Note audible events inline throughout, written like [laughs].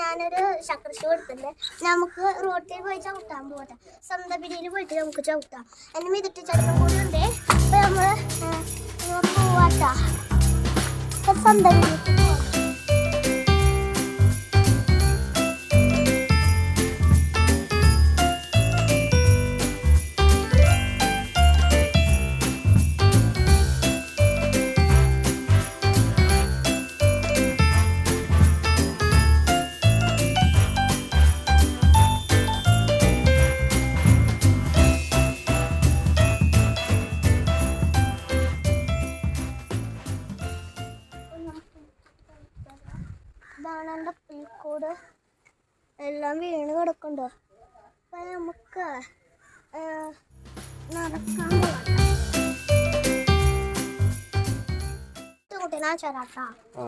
ഞാനൊരു ഷക്കർഷി കൊടുത്തിട്ടുണ്ട്. നമുക്ക് റോട്ടിൽ പോയി ചവിട്ടാൻ പോകട്ടെ സ്വന്തം പിടിയിൽ പോയിട്ട് നമുക്ക് ചവിട്ടാം. എന്നെ മിതിട്ട് ചട്ടം കൂടി ഉണ്ട്. അപ്പൊ നമ്മൾ പോവാട്ടാ. സ്വന്തം ഇതാണ് എന്റെ പുൽക്കൂട്. എല്ലാം വീണ് കിടക്കുന്നുണ്ട്. അപ്പൊ നമുക്ക് നടക്കാൻ കുട്ടീനാ ചേരാട്ടാ ആ.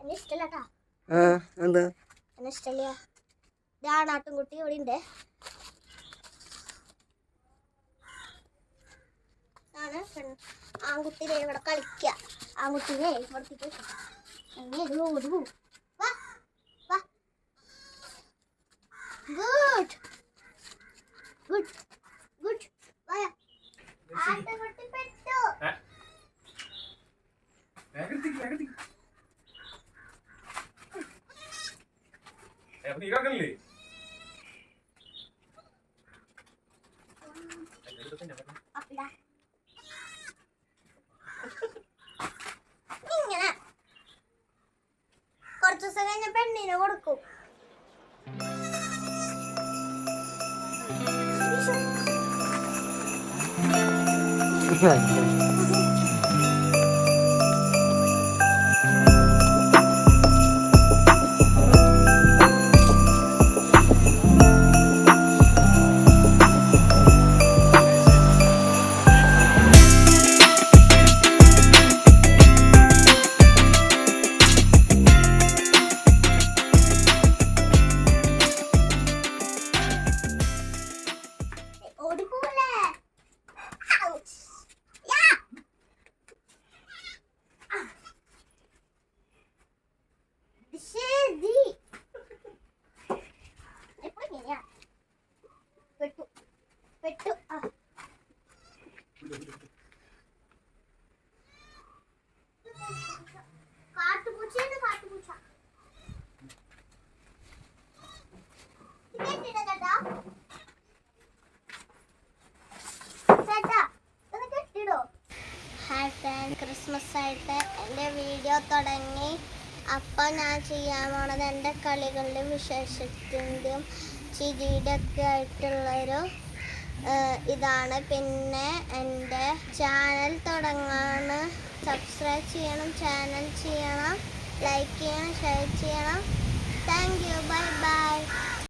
എന്നെ ഇഷ്ടമല്ലാട്ടാ എന്താ? എന്നെ ഇഷ്ടമില്ല ഇതാണാട്ടുംകുട്ടി ഇവിടെ ഉണ്ട് ആണ് പെൺ ആൺകുട്ടി ദേ ഇവിടെ കളിക്കുക ആൺകുട്ടിനെ ഇവിടത്തേക്ക് ഓടി നീ അപ്പിടാ ഇങ്ങനെ കുറച്ചു ദിവസം കഴിഞ്ഞ പെണ്ണിനെ കൊടുക്കും. ഓടിപ്പോലെ [laughs] [laughs] കെട്ടിയിടോ ഹായ് ഫ്രണ്ട് ക്രിസ്മസ് ആയിട്ട് എന്റെ വീഡിയോ തുടങ്ങി. അപ്പോൾ ഞാൻ ചെയ്യാൻ പോണത് എന്റെ കളികളുടെ വിശേഷത്തിന്റെയും ചിരിയുടെ ഒക്കെ ആയിട്ടുള്ളൊരു ഇതാണ്. പിന്നെ എന്റെ ചാനൽ തുടങ്ങാണ്. സബ്സ്ക്രൈബ് ചെയ്യണം ചാനൽ ചെയ്യണം ലൈക്ക് ചെയ്യണം ഷെയർ ചെയ്യണം. Thank you bye bye